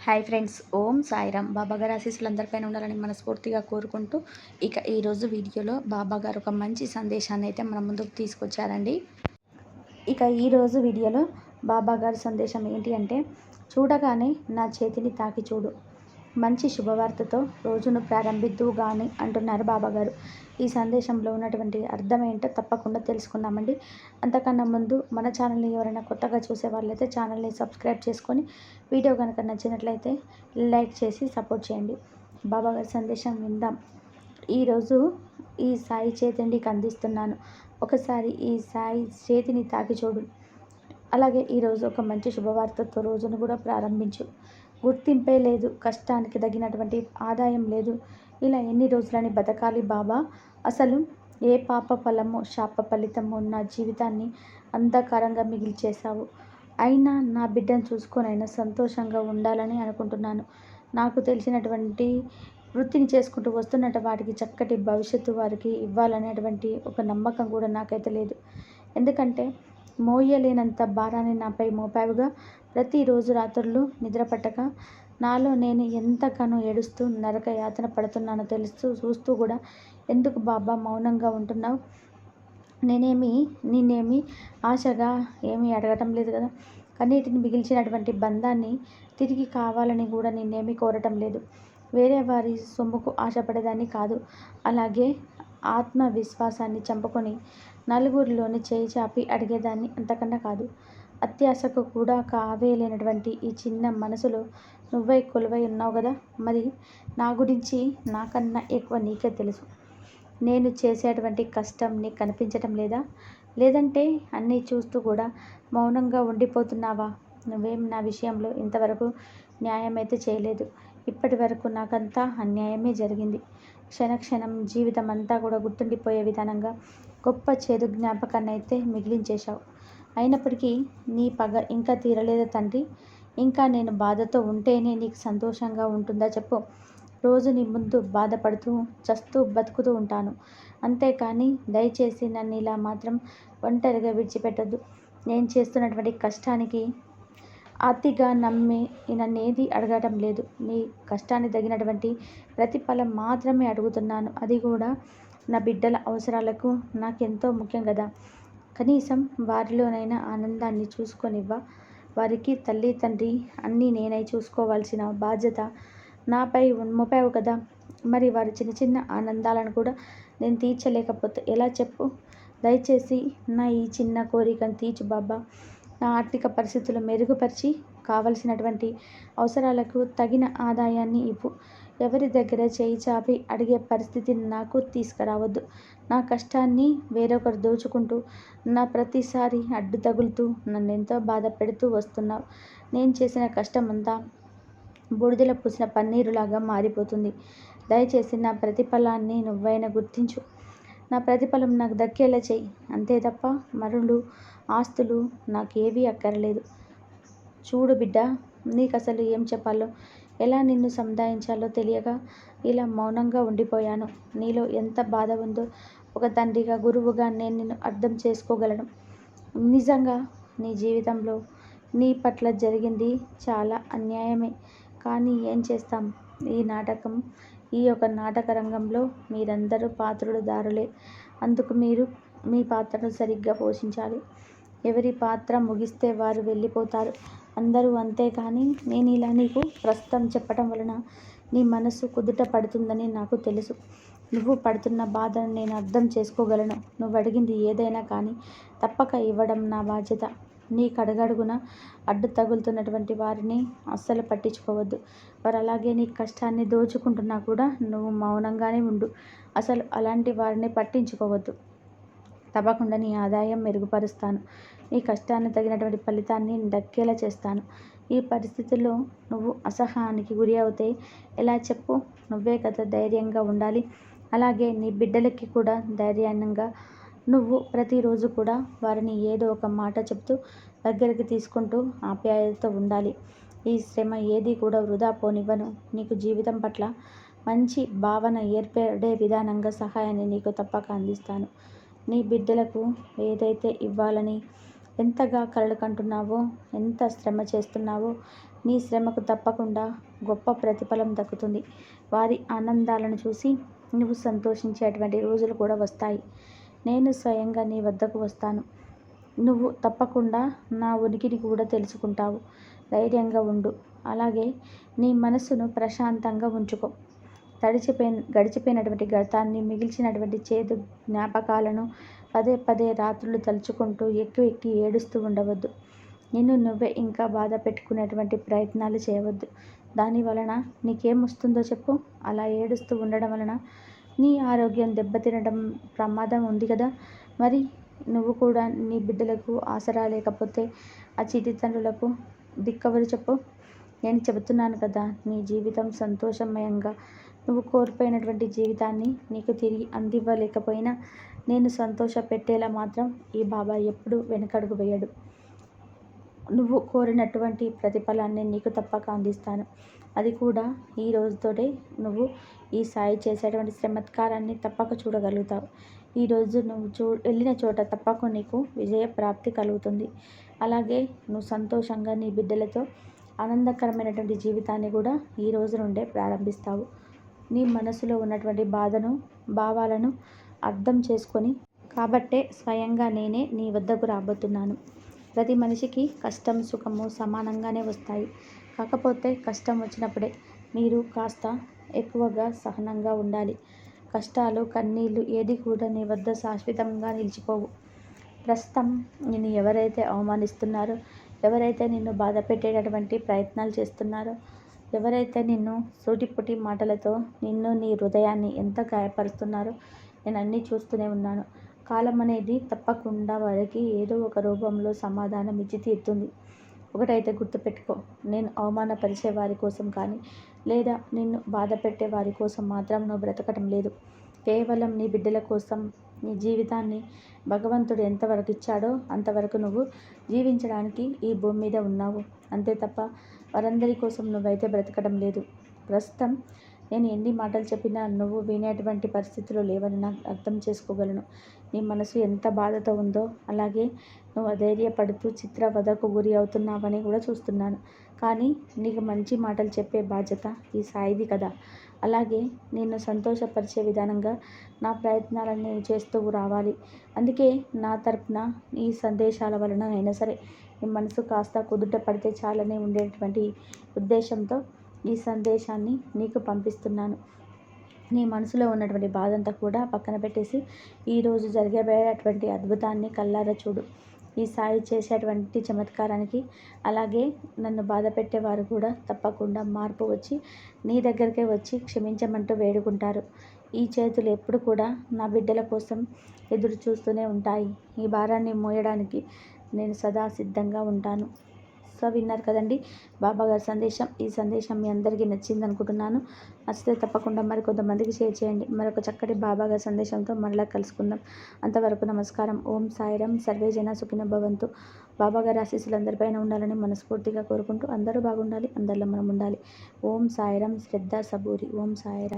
Hi friends Om Sairam. బాబా గారి ఆశీస్సులు అందరిపైన ఉండాలని మనస్ఫూర్తిగా కోరుకుంటూ ఇక ఈరోజు వీడియోలో బాబా గారు ఒక మంచి సందేశాన్ని అయితే మన ముందుకు తీసుకొచ్చారండి. ఇక ఈరోజు వీడియోలో బాబాగారు సందేశం ఏంటి అంటే చూడగానే నా చేతిని తాకి చూడు మంచి శుభవార్తతో రోజును ప్రారంభిద్దు కానీ అంటున్నారు బాబాగారు. ఈ సందేశంలో ఉన్నటువంటి అర్థం ఏంటో తప్పకుండా తెలుసుకుందామండి. అంతకన్నా ముందు మన ఛానల్ని ఎవరైనా కొత్తగా చూసే వాళ్ళైతే ఛానల్ని సబ్స్క్రైబ్ చేసుకొని వీడియో కనుక నచ్చినట్లయితే లైక్ చేసి సపోర్ట్ చేయండి. బాబాగారి సందేశం విందాం. ఈరోజు ఈ సాయి చేతికి అందిస్తున్నాను ఒకసారి ఈ సాయి చేతిని తాకి చూడు అలాగే ఈరోజు ఒక మంచి శుభవార్తతో రోజును కూడా ప్రారంభించు. గుర్తింపే లేదు. కష్టానికి తగినటువంటి ఆదాయం లేదు. ఇలా ఎన్ని రోజులని బతకాలి బాబా? అసలు ఏ పాప ఫలమో శాప ఫలితమో నా జీవితాన్ని అంధకారంగా మిగిల్చేశావు? అయినా నా బిడ్డను చూసుకొనైనా సంతోషంగా ఉండాలని అనుకుంటున్నాను. నాకు తెలిసినటువంటి వృత్తిని చేసుకుంటూ వస్తున్నట్టు వాటికి చక్కటి భవిష్యత్తు వారికి ఇవ్వాలనేటువంటి ఒక నమ్మకం కూడా నాకైతే లేదు. ఎందుకంటే మోయలేనంత భారాన్ని నాపై మోపావుగా ప్రతిరోజు రాత్రులు నిద్రపట్టక నాలో నేను ఎంతగానో ఏడుస్తూ నరక యాతన పడుతున్నానో తెలుస్తూ చూస్తూ కూడా ఎందుకు బాబా మౌనంగా ఉంటున్నావు? నేనేమి నిన్నేమి ఆశగా ఏమీ అడగటం లేదు కదా? కన్నీటిని మిగిల్చినటువంటి బంధాన్ని తిరిగి కావాలని కూడా నిన్నేమీ కోరటం లేదు. వేరే వారి సొమ్ముకు ఆశపడేదాన్ని కాదు. అలాగే ఆత్మవిశ్వాసాన్ని చంపుకొని నలుగురిలోని చేయి చాపి అడిగేదాన్ని అంతకన్నా కాదు. అత్యాశకు కూడా కావేలేనటువంటి ఈ చిన్న మనసులో నువ్వై కొలువై ఉన్నావు కదా మరి నా గురించి నాకన్నా ఎక్కువ నీకే తెలుసు. నేను చేసేటువంటి కష్టం నీకు కనిపించటం లేదా? లేదంటే అన్నీ చూస్తూ కూడా మౌనంగా ఉండిపోతున్నావా? నువ్వేం నా విషయంలో ఇంతవరకు న్యాయం అయితే చేయలేదు. ఇప్పటి వరకు నాకంతా అన్యాయమే జరిగింది. క్షణక్షణం జీవితం అంతా కూడా గుర్తుండిపోయే విధానంగా గొప్ప చేదు జ్ఞాపకాన్ని అయితే మిగిలించేశావు. అయినప్పటికీ నీ పగ ఇంకా తీరలేదు తండ్రి. ఇంకా నేను బాధతో ఉంటేనే నీకు సంతోషంగా ఉంటుందా చెప్పు. రోజు నీ ముందు బాధపడుతూ చస్తూ బతుకుతూ ఉంటాను. అంతేకాని దయచేసి నన్ను ఇలా మాత్రం ఒంటరిగా విడిచిపెట్టద్దు. నేను చేస్తున్నటువంటి కష్టానికి అతిగా నమ్మి నన్ను ఏది అడగటం లేదు. నీ కష్టాన్ని తగినటువంటి ప్రతిఫలం మాత్రమే అడుగుతున్నాను. అది కూడా నా బిడ్డల అవసరాలకు నాకెంతో ముఖ్యం కదా కనీసం వారిలోనైనా ఆనందాన్ని చూసుకొనివ్వ. వారికి తల్లి తండ్రి అన్నీ నేనై చూసుకోవాల్సిన బాధ్యత నాపై మోపావు కదా. మరి వారి చిన్న చిన్న ఆనందాలను కూడా నేను తీర్చలేకపోతే ఎలా చెప్పు? దయచేసి నా ఈ చిన్న కోరికను తీర్చు బాబా. నా ఆర్థిక పరిస్థితులు మెరుగుపరిచి కావలసినటువంటి అవసరాలకు తగిన ఆదాయాన్ని ఇవ్వు. ఎవరి దగ్గర చేయి చాపి అడిగే పరిస్థితిని నాకు తీసుకురావద్దు. నా కష్టాన్ని వేరొకరు దోచుకుంటూ నా ప్రతిసారి అడ్డు తగులుతూ నన్ను ఎంతో బాధ పెడుతూ వస్తున్నావు. నేను చేసిన కష్టమంతా బూడిదల పూసిన పన్నీరులాగా మారిపోతుంది. దయచేసి నా ప్రతిఫలాన్ని నువ్వైనా గుర్తించు. నా ప్రతిఫలం నాకు దక్కేలా చేయి. అంతే తప్ప మరులు ఆస్తులు నాకేవీ అక్కర్లేదు. చూడు బిడ్డ నీకు అసలు ఏం చెప్పాలో ఎలా నిన్ను సముదాయించాలో తెలియక ఇలా మౌనంగా ఉండిపోయాను. నీలో ఎంత బాధ ఉందో ఒక తండ్రిగా గురువుగా నేను నిన్ను అర్థం చేసుకోగలను. నిజంగా నీ జీవితంలో నీ పట్ల జరిగింది చాలా అన్యాయమే. కానీ ఏం చేస్తాం? ఈ నాటకం ఈ యొక్క నాటక రంగంలో మీరందరూ పాత్రులు దారులే. అందుకు మీరు మీ పాత్రను సరిగ్గా పోషించాలి. ఎవరి పాత్ర ముగిస్తే వారు వెళ్ళిపోతారు. అందరూ అంతే కానీ నేను ఇలా నీకు ప్రస్తుతం చెప్పటం వలన నీ మనసు కుదుట పడుతుందని నాకు తెలుసు. నువ్వు పడుతున్న బాధను నేను అర్థం చేసుకోగలను. నువ్వు అడిగింది ఏదైనా కానీ తప్పక ఇవ్వడం నా బాధ్యత. నీ కడగడుగున అడ్డు తగులుతున్నటువంటి వారిని అస్సలు పట్టించుకోవద్దు. వారు అలాగే నీ కష్టాన్ని దోచుకుంటున్నా కూడా నువ్వు మౌనంగానే ఉండు. అసలు అలాంటి వారిని పట్టించుకోవద్దు. తప్పకుండా నీ ఆదాయం మెరుగుపరుస్తాను. నీ కష్టాన్ని తగినటువంటి ఫలితాన్ని దక్కేలా చేస్తాను. ఈ పరిస్థితుల్లో నువ్వు అసహనానికి గురి అవుతే ఎలా చెప్పు? నువ్వే కదా ధైర్యంగా ఉండాలి. అలాగే నీ బిడ్డలకి కూడా ధైర్యంగా నువ్వు ప్రతిరోజు కూడా వారిని ఏదో ఒక మాట చెప్తూ దగ్గరికి తీసుకుంటూ ఆప్యాయతతో ఉండాలి. ఈ శ్రమ ఏది కూడా వృధా పోనివ్వను. నీకు జీవితం పట్ల మంచి భావన ఏర్పడే విధానంగా సహాయాన్ని నీకు తప్పక అందిస్తాను. నీ బిడ్డలకు ఏదైతే ఇవ్వాలని ఎంతగా కలలు కంటున్నావో ఎంత శ్రమ చేస్తున్నావో నీ శ్రమకు తప్పకుండా గొప్ప ప్రతిఫలం దక్కుతుంది. వారి ఆనందాలను చూసి నువ్వు సంతోషించేటువంటి రోజులు కూడా వస్తాయి. నేను స్వయంగా నీ వద్దకు వస్తాను. నువ్వు తప్పకుండా నా ఉనికిని కూడా తెలుసుకుంటావు. ధైర్యంగా ఉండు. అలాగే నీ మనసును ప్రశాంతంగా ఉంచుకో. తడిచిపోయిన గడిచిపోయినటువంటి గతాన్ని మిగిల్చినటువంటి చేదు జ్ఞాపకాలను పదే పదే రాత్రులు తలుచుకుంటూ ఎక్కువ ఎక్కి ఏడుస్తూ ఉండవద్దు. నిన్ను నువ్వే ఇంకా బాధ పెట్టుకునేటువంటి ప్రయత్నాలు చేయవద్దు. దాని వలన నీకేం వస్తుందో చెప్పు. అలా ఏడుస్తూ ఉండడం వలన నీ ఆరోగ్యం దెబ్బతినడం ప్రమాదం ఉంది కదా. మరి నువ్వు కూడా నీ బిడ్డలకు ఆసరా లేకపోతే ఆ చిటి తండ్రులకు దిక్కవరు చెప్పు. నేను చెబుతున్నాను కదా నీ జీవితం సంతోషమయంగా నువ్వు కోల్పోయినటువంటి జీవితాన్ని నీకు తిరిగి అందివ్వలేకపోయినా నేను సంతోష పెట్టేలా మాత్రం ఈ బాబా ఎప్పుడు వెనకడుగు వేయడు. నువ్వు కోరినటువంటి ప్రతిఫలాన్ని నీకు తప్పక అందిస్తాను. అది కూడా ఈ రోజుతోటే నువ్వు ఈ సాయి చేసేటువంటి చమత్కారాన్ని తప్పక చూడగలుగుతావు. ఈ రోజు నువ్వు చూ వెళ్ళిన చోట తప్పక నీకు విజయ ప్రాప్తి కలుగుతుంది. అలాగే నువ్వు సంతోషంగా నీ బిడ్డలతో ఆనందకరమైనటువంటి జీవితాన్ని కూడా ఈ రోజు నుండే ప్రారంభిస్తావు. నీ మనసులో ఉన్నటువంటి బాధను భావాలను అర్థం చేసుకొని కాబట్టే స్వయంగా నేనే నీ వద్దకు రాబోతున్నాను. ప్రతి మనిషికి కష్టం సుఖము సమానంగానే వస్తాయి. కాకపోతే కష్టం వచ్చినప్పుడే మీరు కాస్త ఎక్కువగా సహనంగా ఉండాలి. కష్టాలు కన్నీళ్ళు ఏది కూడా నీ వద్ద శాశ్వతంగా నిలిచిపోవు. ప్రస్తుతం నిన్ను ఎవరైతే అవమానిస్తున్నారో ఎవరైతే నిన్ను బాధ పెట్టేటటువంటి ప్రయత్నాలు చేస్తున్నారో ఎవరైతే నిన్ను సూటిపుటి మాటలతో నిన్ను నీ హృదయాన్ని ఎంత గాయపరుస్తున్నారో నేను అన్నీ చూస్తూనే ఉన్నాను. కాలం అనేది తప్పకుండా వారికి ఏదో ఒక రూపంలో సమాధానం ఇచ్చి తీరుతుంది. ఒకటైతే గుర్తుపెట్టుకో నేను అవమానపరిచే వారి కోసం కానీ లేదా నిన్ను బాధ పెట్టే వారి కోసం మాత్రం నువ్వు బ్రతకటం లేదు. కేవలం నీ బిడ్డల కోసం నీ జీవితాన్ని భగవంతుడు ఎంతవరకు ఇచ్చాడో అంతవరకు నువ్వు జీవించడానికి ఈ భూమి మీద ఉన్నావు. అంతే తప్ప వారందరి కోసం నువ్వైతే బ్రతకడం లేదు. ప్రస్తుతం నేను ఎన్ని మాటలు చెప్పినా నువ్వు వినేటువంటి పరిస్థితులు లేవని నాకు అర్థం చేసుకోగలను. నీ మనసు ఎంత బాధతో ఉందో అలాగే నువ్వు అధైర్యపడుతూ చిత్రవధకు గురి అవుతున్నావని కూడా చూస్తున్నాను. కానీ నీకు మంచి మాటలు చెప్పే బాధ్యత ఈ సాయిది కదా. అలాగే నిన్ను సంతోషపరిచే విధానంగా నా ప్రయత్నాలను నేను చేస్తూ రావాలి. అందుకే నా తరపున ఈ సందేశాల వలన అయినా సరే నీ మనసు కాస్త కుదుట పడితే చాలనే ఉండేటువంటి ఉద్దేశంతో ఈ సందేశాన్ని నీకు పంపిస్తున్నాను. నీ మనసులో ఉన్నటువంటి బాధంతా కూడా పక్కన పెట్టేసి ఈరోజు జరగబోయేటువంటి అద్భుతాన్ని కల్లారా చూడు. ఈ సాయి చేసేటువంటి చమత్కారానికి అలాగే నన్ను బాధ పెట్టేవారు కూడా తప్పకుండా మార్పు వచ్చి నీ దగ్గరికే వచ్చి క్షమించమంటూ వేడుకుంటారు. ఈ చేతులు ఎప్పుడు కూడా నా బిడ్డల కోసం ఎదురు చూస్తూనే ఉంటాయి. ఈ భారాన్ని మోయడానికి నేను సదా సిద్ధంగా ఉంటాను. సో విన్నారు కదండి. బాబా గారి సందేశం ఈ సందేశం మీ అందరికీ నచ్చింది అనుకుంటున్నాను. నచ్చితే తప్పకుండా మరి కొంతమందికి షేర్ చేయండి. మరొక చక్కటి బాబా గారి సందేశంతో మరలా కలుసుకుందాం. అంతవరకు నమస్కారం. ఓం సాయిరం. సర్వే జన సుఖిన భవంతు. బాబా గారి ఆశీస్సులు అందరిపైన ఉండాలని మనస్ఫూర్తిగా కోరుకుంటూ అందరూ బాగుండాలి అందరిలో మనం ఉండాలి. ఓం సాయిరం. శ్రద్ధ సబూరి. ఓం సాయిరాయ్